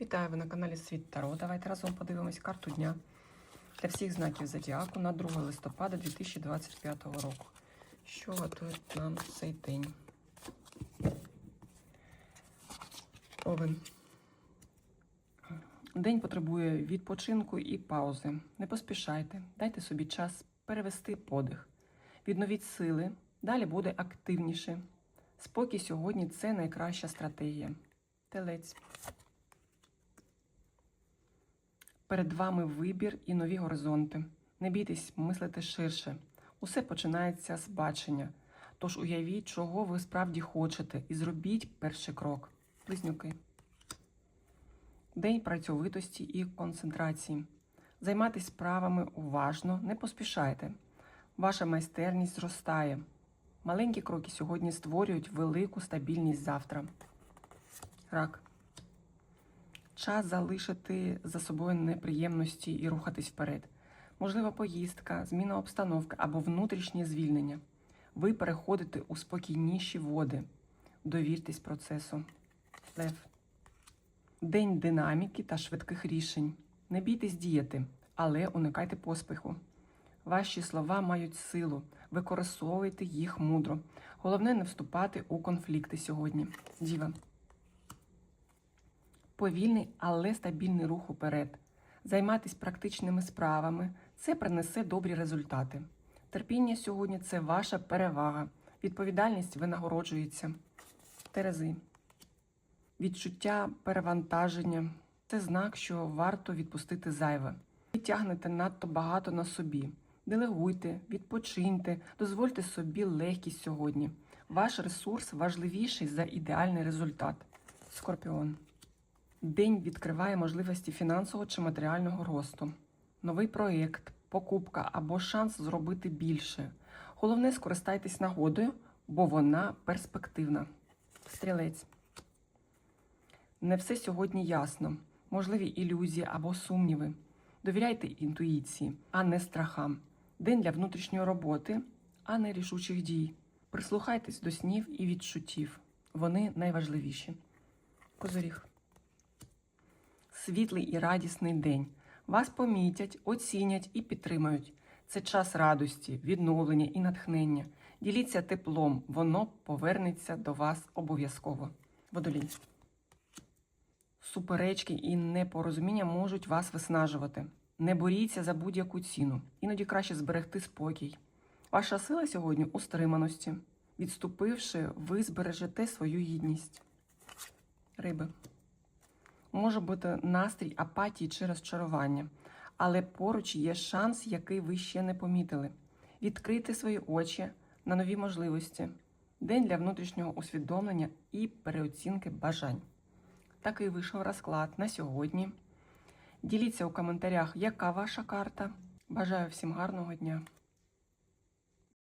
Вітаю ви на каналі Світ Таро. Давайте разом подивимось карту дня для всіх знаків Зодіаку на 2 листопада 2025 року. Що готує нам цей день? Овен. День потребує відпочинку і паузи. Не поспішайте, дайте собі час перевести подих. Відновіть сили, далі буде активніше. Спокій сьогодні це найкраща стратегія. Телець. Перед вами вибір і нові горизонти. Не бійтесь мислити ширше. Усе починається з бачення. Тож уявіть, чого ви справді хочете, і зробіть перший крок. Близнюки. День працьовитості і концентрації. Займайтесь справами уважно, не поспішайте. Ваша майстерність зростає. Маленькі кроки сьогодні створюють велику стабільність завтра. Рак. Час залишити за собою неприємності і рухатись вперед. Можлива поїздка, зміна обстановки або внутрішнє звільнення. Ви переходите у спокійніші води. Довіртесь процесу. Лев. День динаміки та швидких рішень. Не бійтесь діяти, але уникайте поспіху. Ваші слова мають силу, використовуйте їх мудро. Головне не вступати у конфлікти сьогодні. Діва. Повільний, але стабільний рух уперед. Займайтесь практичними справами. Це принесе добрі результати. Терпіння сьогодні це ваша перевага. Відповідальність винагороджується. Терези. Відчуття перевантаження це знак, що варто відпустити зайве. Ви тягнете надто багато на собі. Делегуйте, відпочиньте, дозвольте собі легкість сьогодні. Ваш ресурс важливіший за ідеальний результат. Скорпіон. День відкриває можливості фінансового чи матеріального росту. Новий проєкт, покупка або шанс зробити більше. Головне, скористайтесь нагодою, бо вона перспективна. Стрілець. Не все сьогодні ясно. Можливі ілюзії або сумніви. Довіряйте інтуїції, а не страхам. День для внутрішньої роботи, а не рішучих дій. Прислухайтесь до снів і відчуттів. Вони найважливіші. Козоріг. Світлий і радісний день. Вас помітять, оцінять і підтримають. Це час радості, відновлення і натхнення. Діліться теплом, воно повернеться до вас обов'язково. Водолій. Суперечки і непорозуміння можуть вас виснажувати. Не боріться за будь-яку ціну. Іноді краще зберегти спокій. Ваша сила сьогодні у стриманості. Відступивши, ви збережете свою гідність. Риби. Може бути настрій апатії чи розчарування, але поруч є шанс, який ви ще не помітили. Відкрити свої очі на нові можливості, день для внутрішнього усвідомлення і переоцінки бажань. Такий вийшов розклад на сьогодні. Діліться у коментарях, яка ваша карта. Бажаю всім гарного дня!